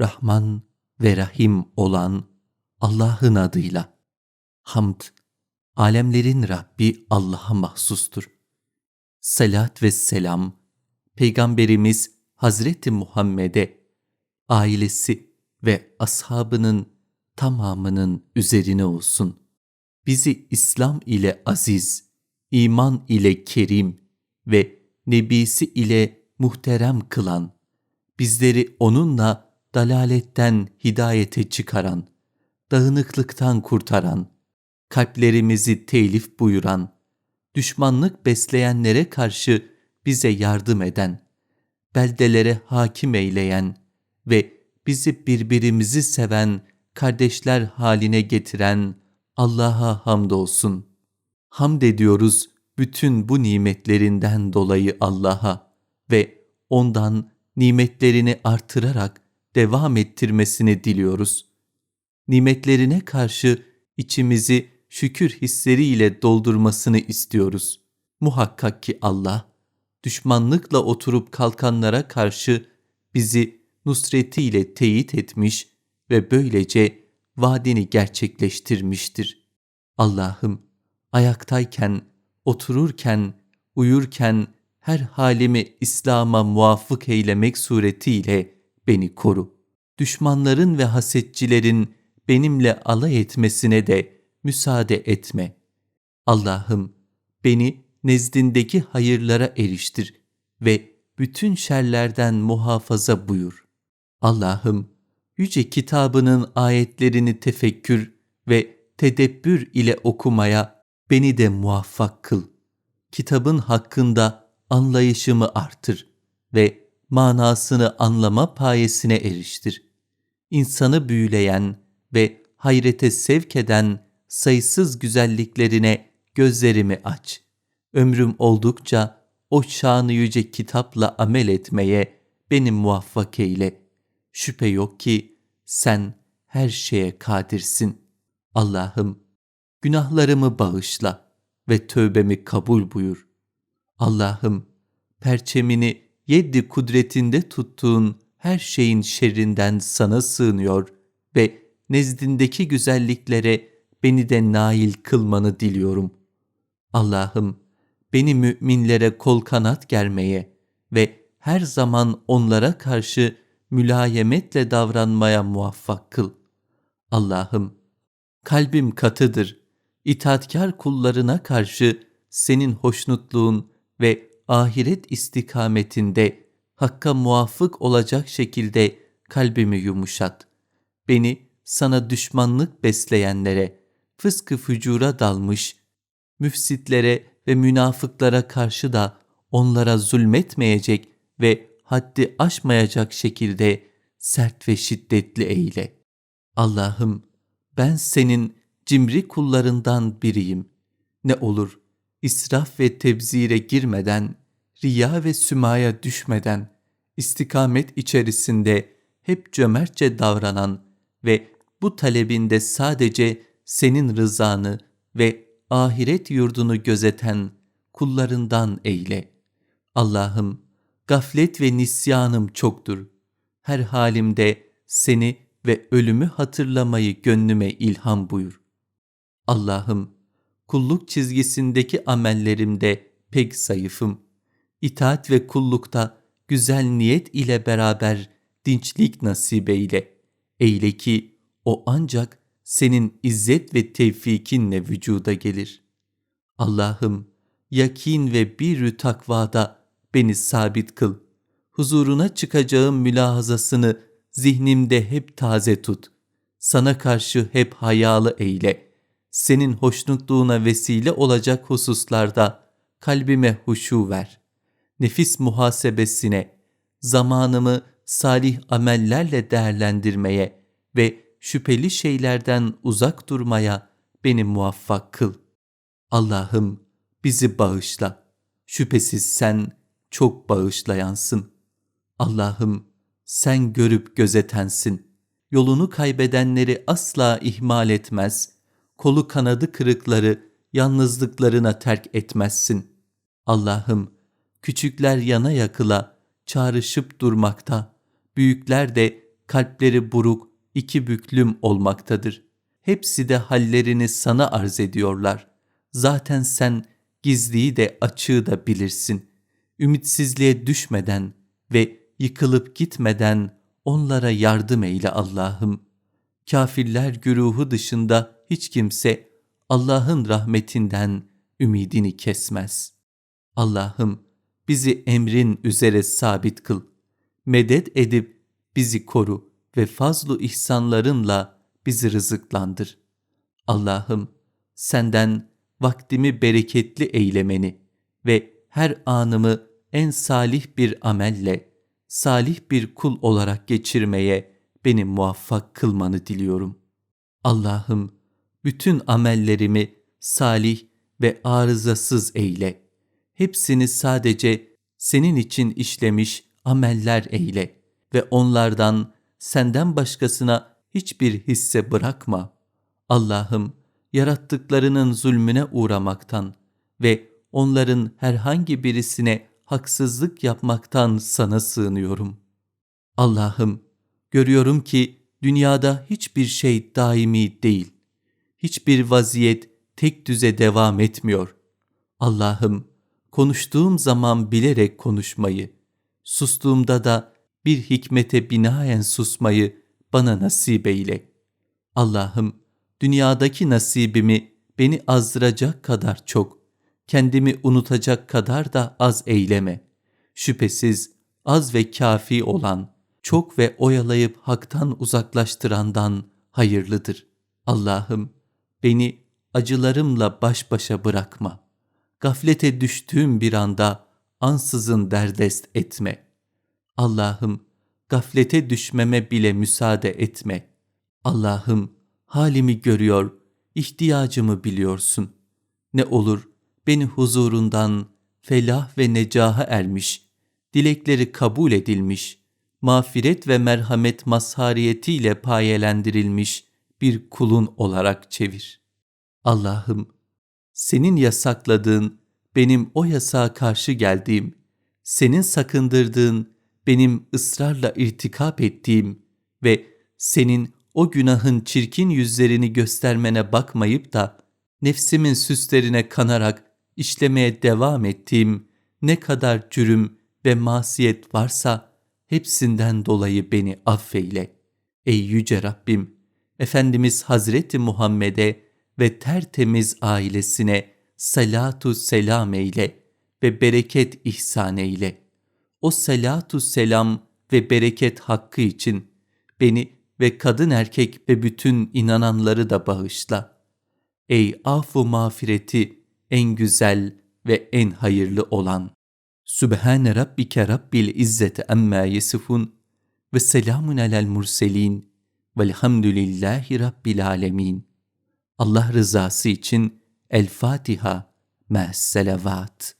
Rahman ve Rahim olan Allah'ın adıyla. Hamd, alemlerin Rabbi Allah'a mahsustur. Salat ve selam, Peygamberimiz Hazreti Muhammed'e, ailesi ve ashabının tamamının üzerine olsun. Bizi İslam ile aziz, iman ile kerim ve nebisi ile muhterem kılan, bizleri onunla dalaletten hidayete çıkaran, dağınıklıktan kurtaran, kalplerimizi telif buyuran, düşmanlık besleyenlere karşı bize yardım eden, beldelere hakim eyleyen ve bizi birbirimizi seven kardeşler haline getiren Allah'a hamdolsun. Hamd ediyoruz bütün bu nimetlerinden dolayı Allah'a ve ondan nimetlerini artırarak devam ettirmesini diliyoruz. Nimetlerine karşı içimizi şükür hisleriyle doldurmasını istiyoruz. Muhakkak ki Allah, düşmanlıkla oturup kalkanlara karşı bizi nusretiyle teyit etmiş ve böylece vaadini gerçekleştirmiştir. Allah'ım, ayaktayken, otururken, uyurken her halimi İslam'a muvafık eylemek suretiyle beni koru. Düşmanların ve hasetçilerin benimle alay etmesine de müsaade etme. Allah'ım beni nezdindeki hayırlara eriştir ve bütün şerlerden muhafaza buyur. Allah'ım yüce kitabının ayetlerini tefekkür ve tedebbür ile okumaya beni de muvaffak kıl. Kitabın hakkında anlayışımı artır ve manasını anlama payesine eriştir. İnsanı büyüleyen ve hayrete sevk eden sayısız güzelliklerine gözlerimi aç. Ömrüm oldukça o şanı yüce kitapla amel etmeye beni muvaffak eyle. Şüphe yok ki sen her şeye kadirsin. Allah'ım günahlarımı bağışla ve tövbemi kabul buyur. Allah'ım perçemini yeddi kudretinde tuttuğun her şeyin şerrinden sana sığınıyor ve nezdindeki güzelliklere beni de nail kılmanı diliyorum. Allah'ım beni müminlere kol kanat germeye ve her zaman onlara karşı mülayemetle davranmaya muvaffak kıl. Allah'ım kalbim katıdır, itaatkar kullarına karşı senin hoşnutluğun ve ahiret istikametinde hakka muvafık olacak şekilde kalbimi yumuşat. Beni sana düşmanlık besleyenlere, fıskı fücura dalmış, müfsitlere ve münafıklara karşı da onlara zulmetmeyecek ve haddi aşmayacak şekilde sert ve şiddetli eyle. Allah'ım ben senin cimri kullarından biriyim. Ne olur israf ve tebzire girmeden, riya ve sümaya düşmeden, istikamet içerisinde hep cömertçe davranan ve bu talebinde sadece senin rızanı ve ahiret yurdunu gözeten kullarından eyle. Allah'ım gaflet ve nisyanım çoktur. Her halimde seni ve ölümü hatırlamayı gönlüme ilham buyur. Allah'ım kulluk çizgisindeki amellerimde pek zayıfım. İtaat ve kullukta güzel niyet ile beraber dinçlik nasip eyle. Eyle ki o ancak senin izzet ve tevfikinle vücuda gelir. Allah'ım yakin ve bir takvada beni sabit kıl. Huzuruna çıkacağım mülahazasını zihnimde hep taze tut. Sana karşı hep hayalı eyle. Senin hoşnutluğuna vesile olacak hususlarda kalbime huşu ver. Nefis muhasebesine, zamanımı salih amellerle değerlendirmeye ve şüpheli şeylerden uzak durmaya beni muvaffak kıl. Allah'ım bizi bağışla. Şüphesiz sen çok bağışlayansın. Allah'ım sen görüp gözetensin. Yolunu kaybedenleri asla ihmal etmez. Kolu kanadı kırıkları yalnızlıklarına terk etmezsin. Allah'ım küçükler yana yakıla çağrışıp durmakta, büyükler de kalpleri buruk, iki büklüm olmaktadır. Hepsi de hallerini sana arz ediyorlar. Zaten sen gizliyi de açığı da bilirsin. Ümitsizliğe düşmeden ve yıkılıp gitmeden onlara yardım eyle Allah'ım. Kafirler güruhu dışında hiç kimse Allah'ın rahmetinden ümidini kesmez. Allah'ım bizi emrin üzere sabit kıl. Medet edip bizi koru ve fazlu ihsanlarınla bizi rızıklandır. Allah'ım senden vaktimi bereketli eylemeni ve her anımı en salih bir amelle, salih bir kul olarak geçirmeye beni muvaffak kılmanı diliyorum. Allah'ım bütün amellerimi salih ve arızasız eyle. Hepsini sadece senin için işlemiş ameller eyle ve onlardan senden başkasına hiçbir hisse bırakma. Allah'ım yarattıklarının zulmüne uğramaktan ve onların herhangi birisine haksızlık yapmaktan sana sığınıyorum. Allah'ım görüyorum ki dünyada hiçbir şey daimi değil. Hiçbir vaziyet tek düze devam etmiyor. Allah'ım konuştuğum zaman bilerek konuşmayı, sustuğumda da bir hikmete binaen susmayı bana nasip eyle. Allah'ım dünyadaki nasibimi beni azdıracak kadar çok, kendimi unutacak kadar da az eyleme. Şüphesiz az ve kafi olan, çok ve oyalayıp haktan uzaklaştırandan hayırlıdır. Allah'ım beni acılarımla baş başa bırakma. Gaflete düştüğüm bir anda ansızın derdest etme. Allah'ım gaflete düşmeme bile müsaade etme. Allah'ım halimi görüyor, ihtiyacımı biliyorsun. Ne olur beni huzurundan felah ve necaha ermiş, dilekleri kabul edilmiş, mağfiret ve merhamet mazhariyetiyle payelendirilmiş bir kulun olarak çevir. Allah'ım, senin yasakladığın, benim o yasağa karşı geldiğim, senin sakındırdığın, benim ısrarla irtikap ettiğim ve senin o günahın çirkin yüzlerini göstermene bakmayıp da nefsimin süslerine kanarak işlemeye devam ettiğim ne kadar cürüm ve masiyet varsa hepsinden dolayı beni affeyle. Ey yüce Rabbim, Efendimiz Hazreti Muhammed'e ve tertemiz ailesine salatu selam eyle ve bereket ihsan eyle. O salatu selam ve bereket hakkı için beni ve kadın erkek ve bütün inananları da bağışla. Ey afu mağfireti en güzel ve en hayırlı olan. Sübhane Rabbike Rabbil İzzeti Amma Yesifun ve selamun alel murselin velhamdülillahi Rabbil Alemin. Allah rızası için El Fatiha, Me's Selavat.